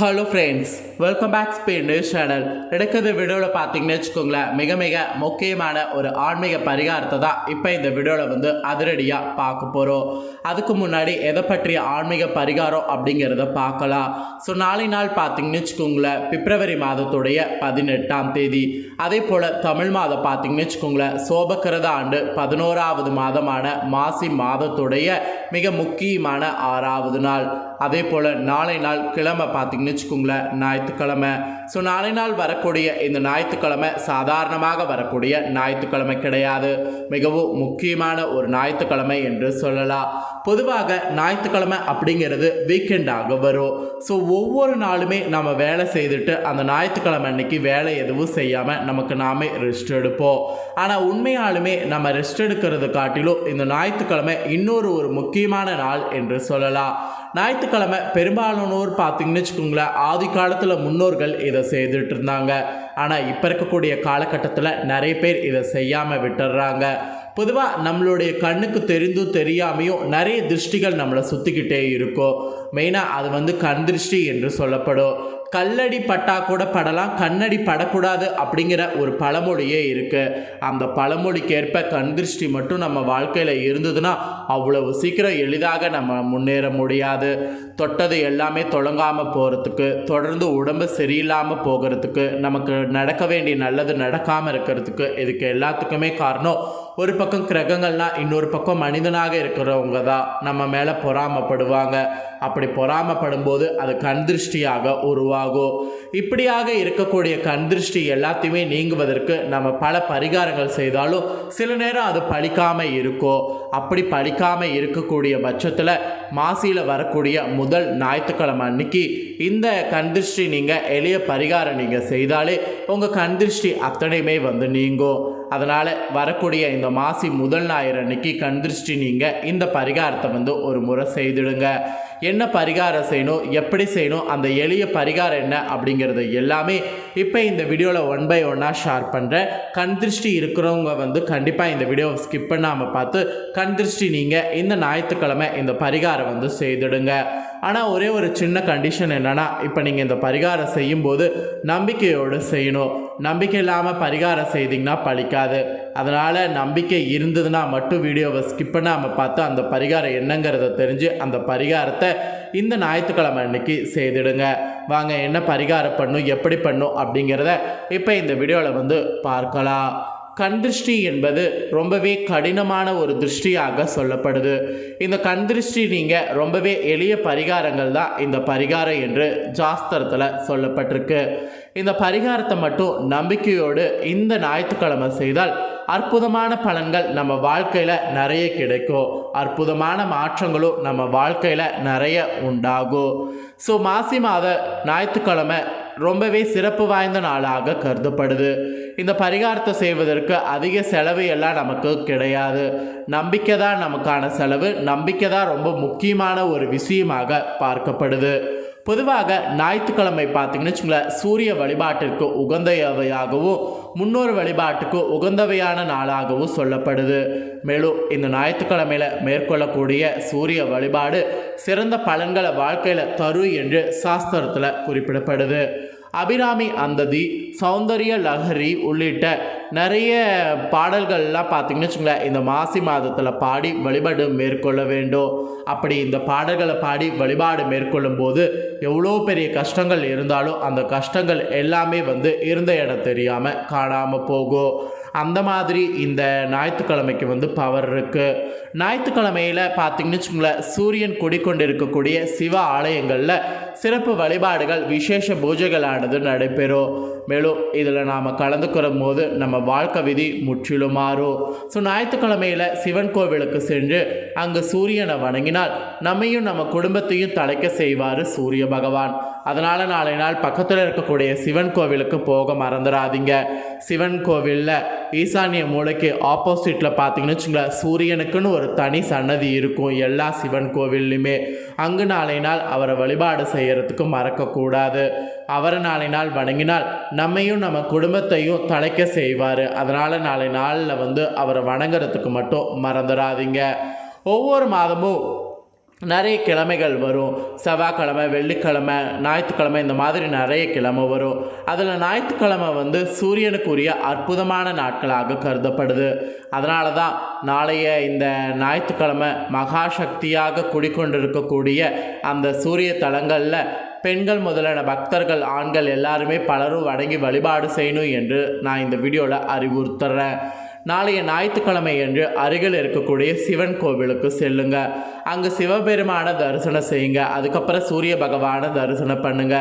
Hello friends welcome back speed news channel எடுக்கிறது வீடியோவில் பார்த்தீங்கன்னு வச்சுக்கோங்களேன் மிக மிக முக்கியமான ஒரு ஆன்மீக பரிகாரத்தை தான் இப்போ இந்த வீடியோவில் வந்து அதிரடியாக பார்க்க போகிறோம் அதுக்கு முன்னாடி எதை பற்றிய ஆன்மீக பரிகாரம் அப்படிங்கிறத பார்க்கலாம். ஸோ நாளை நாள் பார்த்தீங்கன்னு வச்சுக்கோங்களேன் பிப்ரவரி மாதத்துடைய பதினெட்டாம் தேதி. அதே போல் தமிழ் மாதம் பார்த்தீங்கன்னு வச்சுக்கோங்களேன் சோபக்கிரத ஆண்டு பதினோராவது மாதமான மாசி மாதத்துடைய மிக முக்கியமான ஆறாவது நாள். அதே போல் நாளை நாள் கிழமை பார்த்தீங்கன்னு வச்சுக்கோங்களேன் ஞாயிற்றுக்கிழமை. ஸோ நாளை நாள் வரக்கூடிய இந்த ஞாயிற்றுக்கிழமை சாதாரணமாக வரக்கூடிய ஞாயிற்றுக்கிழமை கிடையாது. மிகவும் முக்கியமான ஒரு ஞாயிற்றுக்கிழமை என்று சொல்லலாம். பொதுவாக ஞாயிற்றுக்கிழமை அப்படிங்கிறது வீக்கெண்டாக வரும். ஸோ ஒவ்வொரு நாளுமே நம்ம வேலை செய்துட்டு அந்த ஞாயிற்றுக்கிழமை அன்னைக்கு வேலை எதுவும் செய்யாமல் நமக்கு நாமே ரெஸ்ட் எடுப்போம். ஆனால் உண்மையாலுமே நம்ம ரெஸ்ட் எடுக்கிறது காட்டிலும் இந்த ஞாயிற்றுக்கிழமை இன்னொரு ஒரு முக்கியமான நாள் என்று சொல்லலாம். ஞாயிற்றுக்கிழமை பெரும்பாலானோர் பார்த்தீங்கன்னு வச்சுக்கோங்களேன் ஆதி காலத்தில் முன்னோர்கள் இதை செய்துட்டு இருந்தாங்க ஆனால் இப்போ இருக்கக்கூடிய காலகட்டத்தில் நிறைய பேர் இதை செய்யாமல் விட்டுடுறாங்க பொதுவாக நம்மளுடைய கண்ணுக்கு தெரிந்தும் தெரியாமையும் நிறைய திருஷ்டிகள் நம்மளை சுற்றிக்கிட்டே இருக்கும். மெயினாக அது வந்து கண் திருஷ்டி என்று சொல்லப்படும். கல்லடி பட்டா கூட படலாம் கண்ணடி படக்கூடாது அப்படிங்கிற ஒரு பழமொழியே இருக்குது அந்த பழமொழிக்கேற்ப கண் திருஷ்டி மட்டும் நம்ம வாழ்க்கையில் இருந்ததுன்னா அவ்வளவு சீக்கிரம் எளிதாக நம்ம முன்னேற முடியாது. தொட்டது எல்லாமே தொடங்காமல் போகிறதுக்கு தொடர்ந்து உடம்பு சரியில்லாமல் போகிறதுக்கு நமக்கு நடக்க வேண்டிய நல்லது நடக்காமல் இருக்கிறதுக்கு இதுக்கு எல்லாத்துக்குமே காரணம் ஒரு பக்கம் கிரகங்கள்னா இன்னொரு பக்கம் மனிதனாக இருக்கிறவங்க தான் நம்ம மேலே பொறாமப்படுவாங்க. அப்படி பொறாமப்படும் போது அது கண் திருஷ்டியாக உருவாகும். இப்படியாக இருக்கக்கூடிய கண் திருஷ்டி எல்லாத்தையுமே நீங்குவதற்கு நம்ம பல பரிகாரங்கள் செய்தாலும் சில நேரம் அது பழிக்காமல் இருக்கும் அப்படி பழிக்காமல் இருக்கக்கூடிய பட்சத்தில் மாசியில் வரக்கூடிய முதல் ஞாயிற்றுக்கிழமை அன்னைக்கு இந்த கண் திருஷ்டி நீங்கள் எளிய பரிகாரம் நீங்கள் செய்தாலே உங்கள் கண் திருஷ்டி அத்தனையுமே வந்து நீங்கும். அதனால் வரக்கூடிய இந்த மாசி முதல் ஞாயிறு அன்னைக்கு கண்திருஷ்டி நீங்கள் இந்த பரிகாரத்தை வந்து ஒரு முறை செய்திடுங்க. என்ன பரிகாரம் செய்யணும்? எப்படி செய்யணும்? அந்த எளிய பரிகாரம் என்ன? அப்படிங்கிறது எல்லாமே இப்போ இந்த வீடியோவில் ஒன் பை ஒன்னாக ஷேர் பண்ணுறேன் கண் திருஷ்டி இருக்கிறவங்க வந்து கண்டிப்பாக இந்த வீடியோவை ஸ்கிப் பண்ணாமல் பார்த்து கண் திருஷ்டி நீங்கள் இந்த ஞாயிற்றுக்கிழமை இந்த பரிகாரம் வந்து செய்திடுங்க. ஆனால் ஒரே ஒரு சின்ன கண்டிஷன் என்னென்னா இப்போ நீங்கள் இந்த பரிகாரம் செய்யும்போது நம்பிக்கையோடு செய்யணும். நம்பிக்கை இல்லாமல் பரிகாரம் செய்தீங்கன்னா பழிக்காது. அதனால் நம்பிக்கை இருந்ததுன்னா மட்டும் வீடியோவை ஸ்கிப் பண்ணாமல் பார்த்து அந்த பரிகாரம் என்னங்கிறத தெரிஞ்சு அந்த பரிகாரத்தை இந்த ஞாயிற்றுக்கிழமை அன்னைக்கு செய்திடுங்க. வாங்க என்ன பரிகாரம் பண்ணும் எப்படி பண்ணும் அப்படிங்கிறத இப்போ இந்த வீடியோவில் வந்து பார்க்கலாம். கண் திருஷ்டி என்பது ரொம்பவே கடினமான ஒரு திருஷ்டியாக சொல்லப்படுது. இந்த கண் திருஷ்டி நீங்கள் ரொம்பவே எளிய பரிகாரங்கள் தான் இந்த பரிகாரம் என்று ஜாஸ்திரத்தில் சொல்லப்பட்டிருக்கு. இந்த பரிகாரத்தை மட்டும் நம்பிக்கையோடு இந்த ஞாயிற்றுக்கிழமை செய்தால் அற்புதமான பலன்கள் நம்ம வாழ்க்கையில் நிறைய கிடைக்கும். அற்புதமான மாற்றங்களும் நம்ம வாழ்க்கையில் நிறைய உண்டாகும். ஸோ மாசி மாத ஞாயிற்றுக்கிழமை ரொம்பவே சிறப்பு வாய்ந்த நாளாக கருதப்படுது. இந்த பரிகாரத்தை செய்வதற்கு அதிக செலவு எல்லாம் நமக்கு கிடையாது. நம்பிக்கை தான் நமக்கான செலவு. நம்பிக்கை தான் ரொம்ப முக்கியமான ஒரு விஷயமாக பார்க்கப்படுது. பொதுவாக ஞாயிற்றுக்கிழமை பார்த்தீங்கன்னு வச்சுங்களேன் சூரிய வழிபாட்டிற்கு உகந்தவையாகவும் முன்னோர் வழிபாட்டுக்கு உகந்தவையான நாளாகவும் சொல்லப்படுது. மேலும் இந்த ஞாயிற்றுக்கிழமையில் மேற்கொள்ளக்கூடிய சூரிய வழிபாடு சிறந்த பலன்களை வாழ்க்கையில் தரு என்று சாஸ்திரத்தில் குறிப்பிடப்படுது. அபிராமி அந்ததி சௌந்தரிய லஹரி உள்ளிட்ட நிறைய பாடல்கள்லாம் பார்த்திங்கன்னு வச்சுங்களேன் இந்த மாசி மாதத்தில் பாடி வழிபாடு மேற்கொள்ள வேண்டும். அப்படி இந்த பாடல்களை பாடி வழிபாடு மேற்கொள்ளும் போது எவ்வளோ பெரிய கஷ்டங்கள் இருந்தாலும் அந்த கஷ்டங்கள் எல்லாமே வந்து இருந்த இடம் தெரியாமல் காணாமல் போகும். அந்த மாதிரி இந்த ஞாயிற்றுக்கிழமைக்கு வந்து பவர் இருக்குது ஞாயிற்றுக்கிழமையில் பார்த்தீங்கன்னு வச்சுங்களேன் சூரியன் குடிக்கொண்டு இருக்கக்கூடிய சிவ ஆலயங்களில் சிறப்பு வழிபாடுகள் விசேஷ பூஜைகளானது நடைபெறும். மேலும் இதில் நாம் கலந்துக்கிற போது நம்ம வாழ்க்கை விதி முற்றிலும் மாறும். ஸோ ஞாயிற்றுக்கிழமையில் சிவன் கோவிலுக்கு சென்று அங்கு சூரியனை வணங்கினால் நம்மையும் நம்ம குடும்பத்தையும் தலைக்க செய்வார் சூரிய பகவான். அதனால் நாளை நாள் பக்கத்தில் இருக்கக்கூடிய சிவன் கோவிலுக்கு போக மறந்துடாதீங்க. சிவன் கோவிலில் ஈசானிய மூளைக்கு ஆப்போசிட்டில் பார்த்தீங்கன்னு வச்சுங்களேன் சூரியனுக்குன்னு ஒரு தனி சன்னதி இருக்கும் எல்லா சிவன் கோவில்லையுமே. அங்கு நாளை நாள் அவரை வழிபாடு செய்கிறதுக்கு மறக்கக்கூடாது. அவரை நாளை நாள் வணங்கினால் நம்மையும் நம்ம குடும்பத்தையும் தலைக்க செய்வார். அதனால் நாளை நாளில் வந்து அவரை வணங்குறதுக்கு மட்டும் மறந்துடாதீங்க. ஒவ்வொரு மாதமும் நிறைய கிழமைகள் வரும். செவ்வாய்க்கிழமை வெள்ளிக்கிழமை ஞாயிற்றுக்கிழமை இந்த மாதிரி நிறைய கிழமை வரும். அதில் ஞாயிற்றுக்கிழமை வந்து சூரியனுக்குரிய அற்புதமான நாட்களாக கருதப்படுது. அதனால தான் நாளைய இந்த ஞாயிற்றுக்கிழமை மகாசக்தியாக குடிக்கொண்டிருக்கக்கூடிய அந்த சூரிய தலங்களில் பெண்கள் முதலான பக்தர்கள் ஆண்கள் எல்லாருமே பலரும் வணங்கி வழிபாடு செய்யணும் என்று நான் இந்த வீடியோவில் அறிவுறுத்துறேன். நாளைய ஞாயிற்றுக்கிழமை என்று அருகில் இருக்கக்கூடிய சிவன் கோவிலுக்கு செல்லுங்க. அங்கே சிவபெருமான தரிசனம் செய்யுங்க. அதுக்கப்புறம் சூரிய பகவானை தரிசனம் பண்ணுங்க.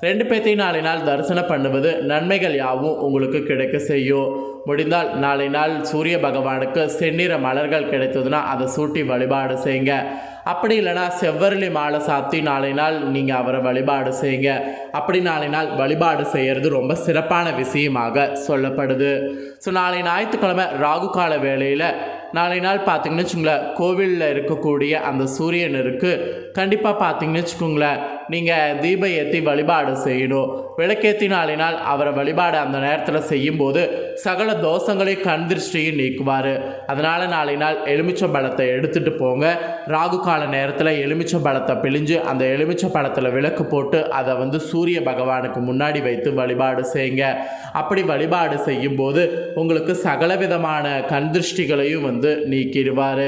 ரெண்டு பேர்த்தையும் நாளை நாள் தரிசனம் பண்ணுவது நன்மைகள் யாவும் உங்களுக்கு கிடைக்க செய்யும். முடிந்தால் நாளை நாள் சூரிய பகவானுக்கு செந்நிற மலர்கள் கிடைத்ததுன்னா அதை சூட்டி வழிபாடு செய்யுங்க. அப்படி இல்லைனா செவ்வரளி மாலை சாத்தி நாளை நாள் நீங்கள் அவரை வழிபாடு செய்யுங்க. அப்படி நாளை நாள் வழிபாடு செய்கிறது ரொம்ப சிறப்பான விஷயமாக சொல்லப்படுது. ஸோ நாளை ஞாயிற்றுக்கிழமை ராகு கால வேளையில் நாளை நாள் பார்த்தீங்கன்னு வச்சுங்களேன் கோவிலில் இருக்கக்கூடிய அந்த சூரியனருக்கு கண்டிப்பாக பார்த்தீங்கன்னு வச்சுக்கோங்களேன் நீங்கள் தீப ஏற்றி வழிபாடு செய்யணும். விளக்கேற்றி நாளை நாள் அவரை வழிபாடு அந்த நேரத்தில் செய்யும்போது சகல தோஷங்களையும் கண் திருஷ்டியும் நீக்குவார். அதனால் நாளினால் நாள் எலுமிச்சை பழத்தை எடுத்துகிட்டு போங்க. ராகு கால நேரத்தில் எலுமிச்சை பழத்தை பிழிஞ்சு அந்த எலுமிச்சை பழத்தில் விளக்கு போட்டு அதை வந்து சூரிய பகவானுக்கு முன்னாடி வைத்து வழிபாடு செய்யுங்க. அப்படி வழிபாடு செய்யும்போது உங்களுக்கு சகல விதமான கண் திருஷ்டிகளையும் வந்து நீக்கிடுவார்.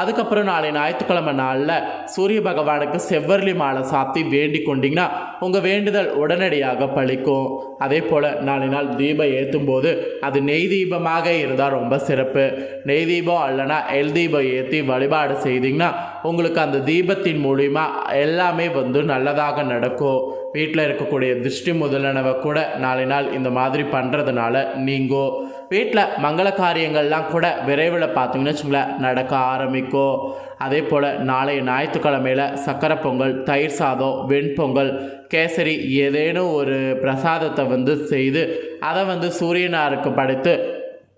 அதுக்கப்புறம் நாளை ஞாயிற்றுக்கிழமை நாளில் சூரிய பகவானுக்கு செவ்வரளி மாலை சாத்தி வேண்டி கொண்டீங்கன்னா உங்கள் வேண்டுதல் உடனடியாக பழிக்கும். அதே போல் நாளை நாள் தீபம் ஏற்றும் போது அது நெய் தீபமாக இருந்தால் ரொம்ப சிறப்பு. நெய் தீபம் இல்லைனா எல் தீபம் ஏற்றி வழிபாடு செய்தீங்கன்னா உங்களுக்கு அந்த தீபத்தின் மூலிமா எல்லாமே வந்து நல்லதாக நடக்கும். வீட்டில் இருக்கக்கூடிய திருஷ்டி முதலனவை கூட நாளை நாள் இந்த மாதிரி பண்ணுறதுனால நீங்கள் வீட்டில் மங்கள காரியங்கள்லாம் கூட விரைவில் பார்த்தீங்கன்னு வச்சுங்களேன் நடக்க ஆரம்பிக்கும். அதே போல் நாளை ஞாயிற்றுக்கிழமையில் சக்கரை பொங்கல் தயிர் சாதம் வெண்பொங்கல் கேசரி ஏதேனும் ஒரு பிரசாதத்தை வந்து செய்து அதை வந்து சூரியனாருக்கு படைத்து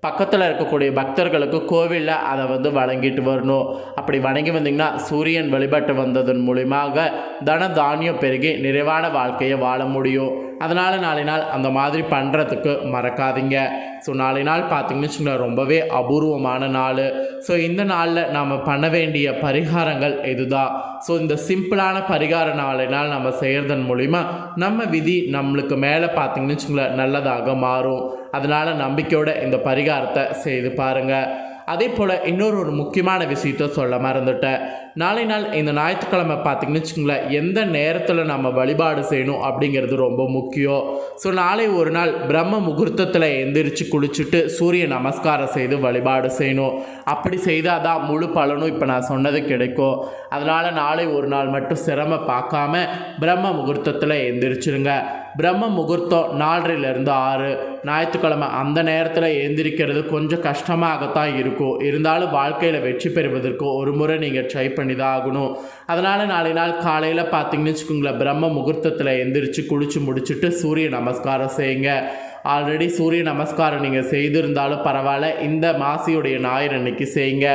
பக்கத்தில் இருக்கக்கூடிய பக்தர்களுக்கு கோவிலில் அதை வந்து வழங்கிட்டு வரணும். அப்படி வணங்கி வந்தீங்கன்னா சூரியன் வழிபட்டு வந்ததன் மூலியமாக தன தானியம் பெருகி நிறைவான வாழ்க்கையை வாழ முடியும். அதனால் நாளை நாள் அந்த மாதிரி பண்ணுறதுக்கு மறக்காதீங்க. ஸோ நாளை நாள் பார்த்தீங்கன்னு வச்சுக்கோங்களேன் ரொம்பவே அபூர்வமான நாள். ஸோ இந்த நாளில் நாம் பண்ண வேண்டிய பரிகாரங்கள் இதுதான் ஸோ இந்த சிம்பிளான பரிகார நாளை நாள் நம்ம செய்கிறதன் மூலிமா நம்ம விதி நம்மளுக்கு மேலே பார்த்திங்கன்னு வச்சுக்கோங்களேன் நல்லதாக மாறும். அதனால் நம்பிக்கையோட இந்த பரிகாரத்தை செய்து பாருங்கள் அதே போல் இன்னொரு ஒரு முக்கியமான விஷயத்த சொல்ல மறந்துட்டேன். நாளை நாள் இந்த ஞாயிற்றுக்கிழமை பார்த்தீங்கன்னு வச்சுக்கோங்களேன் எந்த நேரத்தில் நம்ம வழிபாடு செய்யணும் அப்படிங்கிறது ரொம்ப முக்கியம். ஸோ நாளை ஒரு நாள் பிரம்ம முகூர்த்தத்தில் எந்திரிச்சு குளிச்சுட்டு சூரிய நமஸ்காரம் செய்து வழிபாடு செய்யணும். அப்படி செய்தால் தான் முழு பலனும் இப்போ நான் சொன்னது கிடைக்கும். அதனால் நாளை ஒரு நாள் மட்டும் சிரமம் பார்க்காம பிரம்ம முகூர்த்தத்தில் எந்திரிச்சிருங்க. பிரம்ம முகூர்த்தம் நாலரைலேருந்து ஆறு. ஞாயிற்றுக்கிழமை அந்த நேரத்தில் எழுந்திரிக்கிறது கொஞ்சம் கஷ்டமாகத்தான் இருக்கும். இருந்தாலும் வாழ்க்கையில் வெற்றி பெறுவதற்கு ஒரு முறை நீங்கள் ட்ரை பண்ணி தான் ஆகணும். அதனால் நாளை நாள் காலையில் பார்த்தீங்கன்னு வச்சுக்கோங்களேன் பிரம்ம முகூர்த்தத்தில் எழுந்திரிச்சு குளிச்சு முடிச்சுட்டு சூரிய நமஸ்காரம் செய்யுங்க. ஆல்ரெடி சூரிய நமஸ்காரம் நீங்கள் செய்திருந்தாலும் பரவாயில்ல. இந்த மாசியுடைய ஞாயிறு அன்னைக்கு செய்யுங்க.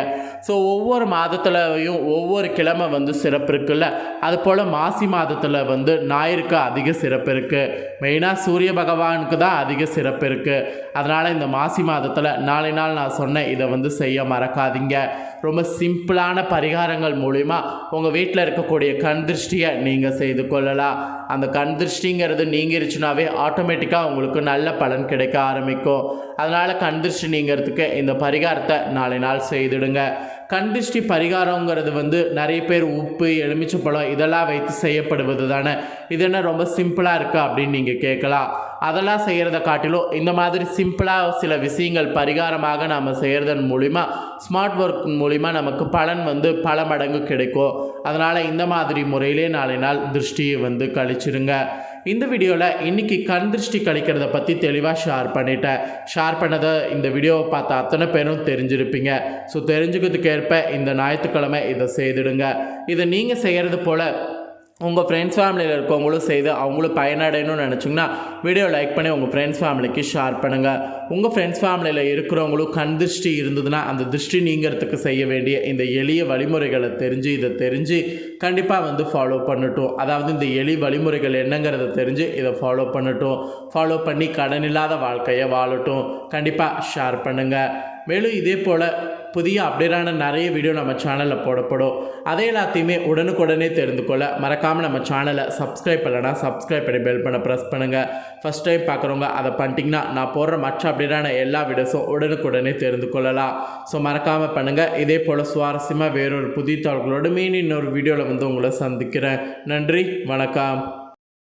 ஸோ ஒவ்வொரு மாதத்துலையும் ஒவ்வொரு கிழமை வந்து சிறப்பு இருக்குல்ல? அது போல் மாசி மாதத்தில் வந்து ஞாயிறுக்கு அதிக சிறப்பு இருக்குது மெயினாக சூரிய பகவானுக்கு தான் அதிக சிறப்பு இருக்குது அதனால் இந்த மாசி மாதத்தில் நாளை நாள் நான் சொன்னேன் இதை வந்து செய்ய மறக்காதீங்க. ரொம்ப சிம்பிளான பரிகாரங்கள் மூலிமா உங்கள் வீட்டில் இருக்கக்கூடிய கண் திருஷ்டியை நீங்கள் செய்து கொள்ளலாம். அந்த கண் திருஷ்டிங்கிறது நீங்கிருச்சுனாவே ஆட்டோமேட்டிக்காக உங்களுக்கு நல்ல பலன் கிடைக்க ஆரம்பிக்கும். அதனால் கண் திருஷ்டி நீங்கிறதுக்கு இந்த பரிகாரத்தை நாளை நாள் செய்துடுங்க. கண் பரிகாரங்கிறது வந்து நிறைய பேர் உப்பு எலுமிச்சப்பழம் இதெல்லாம் வைத்து செய்யப்படுவது தானே இது என்ன ரொம்ப சிம்பிளாக இருக்கா அப்படின்னு நீங்கள் கேட்கலாம். அதெல்லாம் செய்கிறத காட்டிலும் இந்த மாதிரி சிம்பிளாக சில விஷயங்கள் பரிகாரமாக நாம் செய்கிறதன் மூலிமா ஸ்மார்ட் ஒர்க் மூலிமா நமக்கு பலன் வந்து பல மடங்கு கிடைக்கும். அதனால் இந்த மாதிரி முறையிலே நாளை நாள் திருஷ்டியை வந்து கழிச்சிருங்க. இந்த வீடியோவில் இன்றைக்கி கண் திருஷ்டி கழிக்கிறத பற்றி தெளிவாக ஷேர் பண்ணிட்டேன். ஷேர் பண்ணதை இந்த வீடியோவை பார்த்த அத்தனை பேரும் தெரிஞ்சிருப்பீங்க. ஸோ தெரிஞ்சுக்கிறதுக்கு ஏற்ப இந்த ஞாயிற்றுக்கிழமை இதை செய்திடுங்க. இதை நீங்கள் செய்கிறது போல் உங்கள் ஃப்ரெண்ட்ஸ் ஃபேமிலியில் இருக்கவங்களும் செய்து அவங்களும் பயனடையணும்னு நினச்சிங்கன்னா வீடியோ லைக் பண்ணி உங்கள் ஃப்ரெண்ட்ஸ் ஃபேமிலிக்கு ஷேர் பண்ணுங்கள் உங்கள் ஃப்ரெண்ட்ஸ் ஃபேமிலியில் இருக்கிறவங்களும் கண் திருஷ்டி இருந்ததுன்னா அந்த திருஷ்டி நீங்கிறதுக்கு செய்ய வேண்டிய இந்த எளிய வழிமுறைகளை தெரிஞ்சு இதை தெரிஞ்சு கண்டிப்பாக வந்து ஃபாலோ பண்ணட்டும். அதாவது இந்த எளி வழிமுறைகள் என்னங்கிறத தெரிஞ்சு இதை ஃபாலோ பண்ணட்டும். ஃபாலோ பண்ணி கடன் இல்லாத வாழ்க்கையை வாழட்டும். கண்டிப்பாக ஷேர் பண்ணுங்கள் மேலும் இதே போல் புதிய அப்டேட்டான நிறைய வீடியோ நம்ம சேனலில் போடப்படும். அதே எல்லாத்தையுமே உடனுக்குடனே தெரிந்து கொள்ள மறக்காமல் நம்ம சேனலை சப்ஸ்கிரைப் பண்ணலன்னா சப்ஸ்கிரைப் பண்ணி பெல் பண்ண ப்ரெஸ் பண்ணுங்கள் ஃபஸ்ட் டைம் பார்க்குறவங்க அதை பண்ணிட்டீங்கன்னா நான் போடுற மற்ற அப்டேட்டான எல்லா வீடியோஸும் உடனுக்குடனே தெரிந்து கொள்ளலாம். ஸோ மறக்காமல் பண்ணுங்கள் இதே போல் சுவாரஸ்யமாக வேறொரு புதிய தகவல்களோடு மீன் இன்னொரு வீடியோவில் வந்து உங்களை சந்திக்கிறேன். நன்றி வணக்கம்.